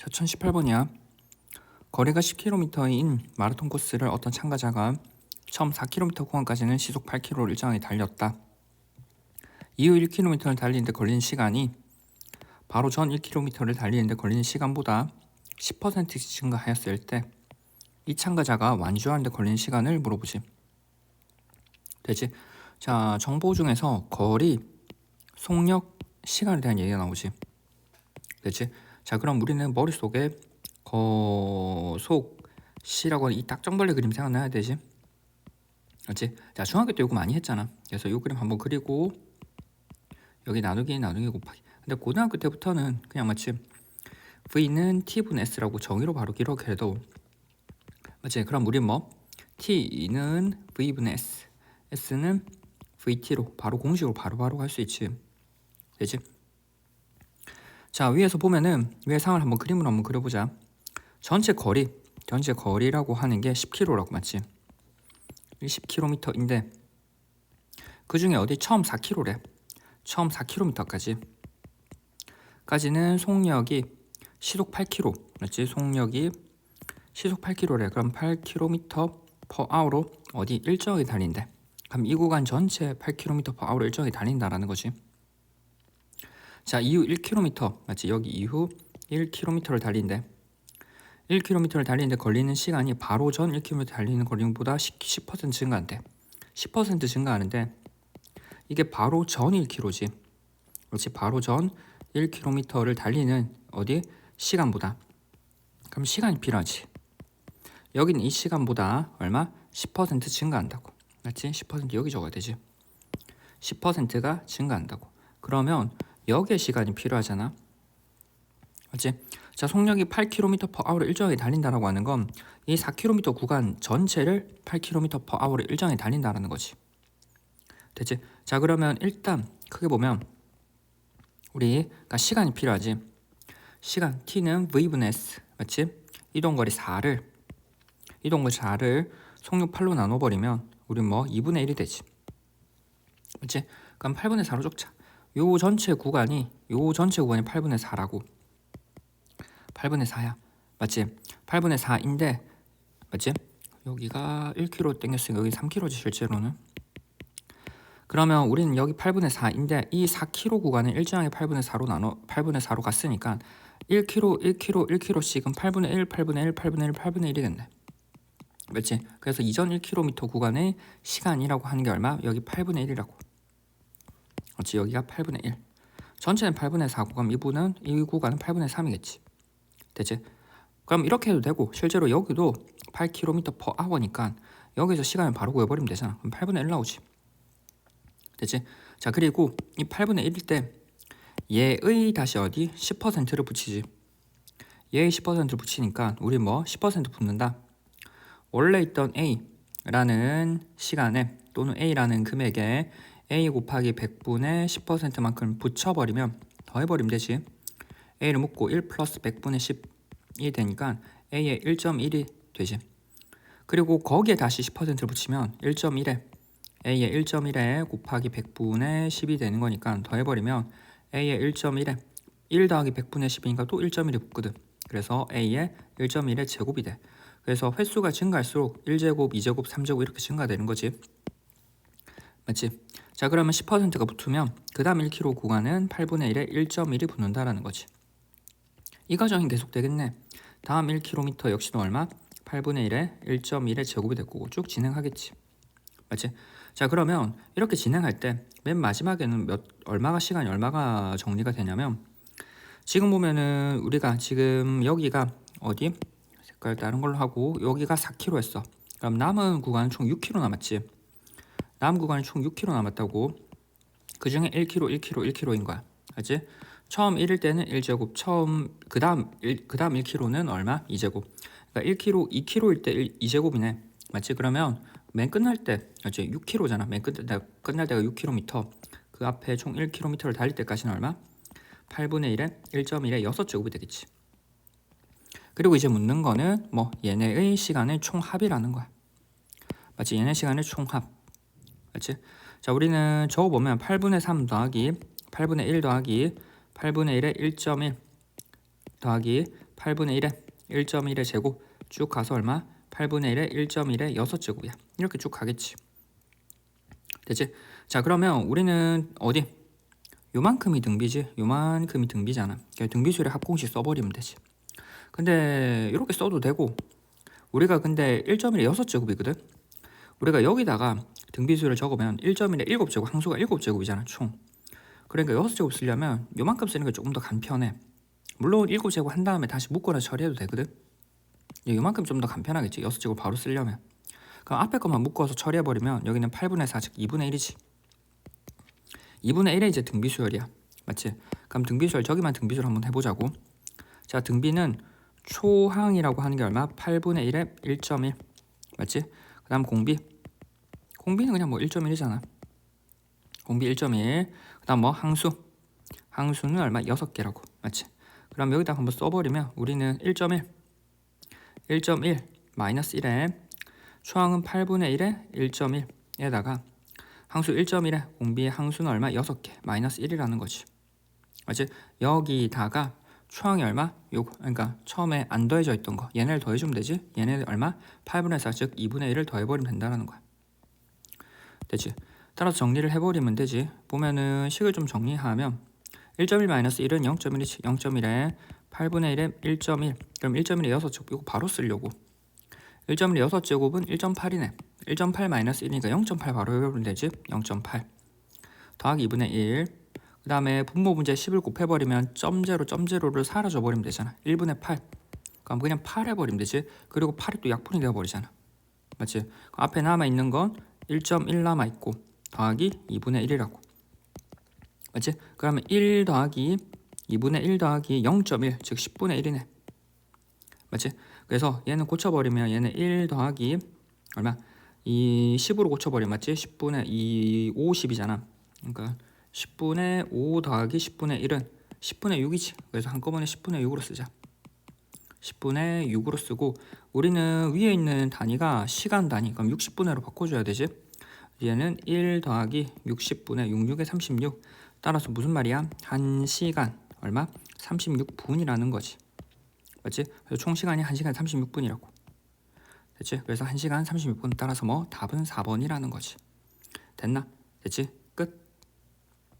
자, 1018번이야. 거리가 10km인 마라톤 코스를 어떤 참가자가 처음 4km 구간까지는 시속 8km로 일정하게 달렸다. 이후 1km를 달리는데 걸리는 시간이 바로 전 1km를 달리는데 걸리는 시간보다 10% 증가하였을 때 이 참가자가 완주하는데 걸리는 시간을 물어보지. 되지? 자, 정보 중에서 거리, 속력, 시간에 대한 얘기가 나오지. 되지? 자, 그럼 우리는 머릿속에 거속 시라고 하는 이 딱정벌레 그림 생각나야 되지? 그렇지? 자, 중학교 때 이거 많이 했잖아. 그래서 이 그림 한번 그리고 여기 나누기 나누기 곱하기. 근데 고등학교 때부터는 그냥 마치 v는 t분의 s라고 정의로 바로 기록해도 맞지? 그럼 우리 뭐 t는 v분의 s, s는 vt로 바로 공식으로 바로바로 할 수 있지. 되지? 자 위에서 보면은 위에 상을 한번 그림으로 한번 그려보자. 전체 거리, 전체 거리라고 하는 게 10km라고 맞지? 10km인데 그 중에 어디 처음 4km래. 처음 4km까지 까지는 속력이 시속 8km 맞지? 속력이 시속 8km래. 그럼 8km per hour로 어디 일정하게 달린대. 그럼 이 구간 전체 8km per hour로 일정하게 달린다라는 거지. 자, 이후 1km 맞지? 여기 이후 1km를 달린대. 1km를 달리는데 걸리는 시간이 바로 전 1km 달리는 거리보다 10, 10% 증가한대. 10% 증가하는데 이게 바로 전 1km지. 그렇지? 바로 전 1km를 달리는 어디 시간보다. 그럼 시간이 필요하지. 여기는 이 시간보다 얼마? 10% 증가한다고. 맞지? 10% 여기 적어야 되지. 10%가 증가한다고. 그러면 여기에 시간이 필요하잖아. 맞지? 자, 속력이 8km per hour로 일정하게 달린다라고 하는 건 이 4km 구간 전체를 8km per hour로 일정하게 달린다라는 거지. 됐지? 자, 그러면 일단 크게 보면 우리가 시간이 필요하지. 시간 t는 v분의 s 맞지? 이동거리 4를 이동거리 4를 속력 8로 나눠 버리면 우리 뭐 2분의 1이 되지. 맞지? 그럼 8분의 4로 적자. 요 전체 구간이 요 전체 구간이 8분의 4라고. 8분의 4야. 맞지? 8분의 4인데 맞지? 여기가 1km 땡겼으니까 여기 3km지 실제로는. 그러면 우리는 여기 8분의 4인데 이 4km 구간을 일정하게 8분의 4로 나눠 8분의 4로 갔으니까 1km, 1km, 1km씩은 8분의 1, 8분의 1, 8분의 1, 8분의 1이겠네. 맞지? 그래서 이전 1km 구간의 시간이라고 하는 게 얼마? 여기 8분의 1이라고. 그렇지? 여기가 8분의 1. 전체는 8분의 4고 그럼 이분은 이 구간은 8분의 3이겠지. 되지? 그럼 이렇게 해도 되고 실제로 여기도 8km per hour니까 여기서 시간을 바로 구해버리면 되잖아. 그럼 8분의 1 나오지. 됐지? 자 그리고 이 8분의 1일 때 얘의 다시 어디 10%를 붙이지. 얘의 10%를 붙이니까 우리 뭐 10% 붙는다. 원래 있던 A라는 시간에 또는 A라는 금액에 A 곱하기 100분의 10%만큼 붙여버리면 더해버리면 되지. A를 묶고 1 플러스 100분의 10이 되니까 A의 1.1이 되지. 그리고 거기에 다시 10%를 붙이면 1.1에 A의 1.1에 곱하기 100분의 10이 되는 거니까 더해버리면 A의 1.1에 1 더하기 100분의 10이니까 또 1.1이 붙거든. 그래서 A의 1.1의 제곱이 돼. 그래서 횟수가 증가할수록 1제곱, 2제곱, 3제곱 이렇게 증가되는 거지. 맞지? 자 그러면 10%가 붙으면 그 다음 1km 구간은 8분의 1에 1.1이 붙는다라는 거지. 이 과정이 계속 되겠네. 다음 1km 역시도 얼마? 8분의 1에 1.1의 제곱이 될 거고 쭉 진행하겠지. 맞지? 자 그러면 이렇게 진행할 때 맨 마지막에는 몇 얼마가 시간이 얼마가 정리가 되냐면 지금 보면은 우리가 지금 여기가 어디 색깔 다른 걸로 하고 여기가 4km 했어. 그럼 남은 구간은 총 6km 남았지. 남은 구간이 총 6km 남았다고. 그 중에 1km, 1km, 1km인 거야. 알지? 처음 1일 때는 1제곱, 처음 그 다음 1, 그다음 1km는 얼마? 2제곱. 그러니까 1km, 2km일 때 1, 2제곱이네. 맞지? 그러면 맨 끝날 때 이제 6km잖아. 맨 끝날 때 끝날 때가 6km. 그 앞에 총 1km를 달릴 때까지는 얼마? 8분의 1에 1.1에 6제곱이 되겠지. 그리고 이제 묻는 거는 뭐 얘네의 시간의 총합이라는 거야. 맞지? 얘네 시간의 총합. 맞지? 자, 우리는 저거 보면 8분의 3 더하기 8분의 1 더하기 8분의 1에 1.1 더하기 8분의 1에 1.1의 제곱 쭉 가서 얼마? 8분의 1에 1.1의 6제곱이야. 이렇게 쭉 가겠지. 됐지? 자 그러면 우리는 어디? 요만큼이 등비지? 요만큼이 등비잖아. 그러니까 등비수열의 합공식 써버리면 되지. 근데 이렇게 써도 되고 우리가 근데 1.1의 6제곱이거든? 우리가 여기다가 등비수를 적으면 1.1의 7제곱 항수가 7제곱이잖아 총. 그러니까 6제곱 쓰려면 요만큼 쓰는 게 조금 더 간편해. 물론 7제곱 한 다음에 다시 묶거나 처리해도 되거든. 예, 요만큼 좀 더 간편하겠지 6제곱 바로 쓰려면. 그럼 앞에 것만 묶어서 처리해버리면 여기는 8분의 4 즉 2분의 1이지. 2분의 1에 이제 등비수열이야. 맞지? 그럼 등비수열 저기만 등비수열 한번 해보자고. 자 등비는 초항이라고 하는 게 얼마? 8분의 1에 1.1 맞지? 그 다음 공비. 공비는 그냥 뭐 1.1이잖아. 공비 1.1 그다음 뭐 항수. 항수는 얼마? 6개라고. 맞지? 그럼 여기다 한번 써버리면 우리는 1.1 1.1 마이너스 1에 초항은 8분의 1에 1.1에다가 항수 1.1에 공비의 항수는 얼마? 6개. 마이너스 1이라는 거지. 맞지? 여기다가 초항이 얼마? 요거 그러니까 처음에 안 더해져 있던 거. 얘네를 더해주면 되지? 얘네들 얼마? 8분의 4 즉 2분의 1을 더해버리면 된다는 거야. 되지? 따라서 정리를 해버리면 되지. 보면은 식을 좀 정리하면 1.1 마이너스 1은 0.1이지 0.1에 8분의 1에 1.1 그럼 1.1에 6제곱 이거 바로 쓰려고. 1.1에 6제곱은 1.8이네. 1.8 마이너스 1이니까 0.8 바로 해보면 되지? 0.8 더하기 2분의 1 그 다음에 분모 문제 10을 곱해버리면 점제로 점제로를 사라져버리면 되잖아 1분의 8 그럼 그냥 8 해버리면 되지 그리고 8이 또 약분이 되어버리잖아 맞지? 그럼 앞에 남아있는 건 1.1 남아있고 더하기 2분의 1이라고 맞지? 그러면 1 더하기 2분의 1 더하기 0.1 즉 10분의 1이네 맞지? 그래서 얘는 고쳐버리면 얘는 1 더하기 얼마? 이 10으로 고쳐버리면 맞지? 10분의 2 50이잖아 그러니까 10분의 5 더하기 10분의 1은 10분의 6이지 그래서 한꺼번에 10분의 6으로 쓰자 10분의 6으로 쓰고 우리는 위에 있는 단위가 시간 단위 그럼 60분의로 바꿔줘야 되지 얘는 1 더하기 60분의 66에 36 따라서 무슨 말이야? 1시간 얼마? 36분이라는 거지 맞지? 그래서 총 시간이 1시간 36분이라고 됐지? 그래서 1시간 36분 따라서 뭐 답은 4번이라는 거지 됐나? 됐지?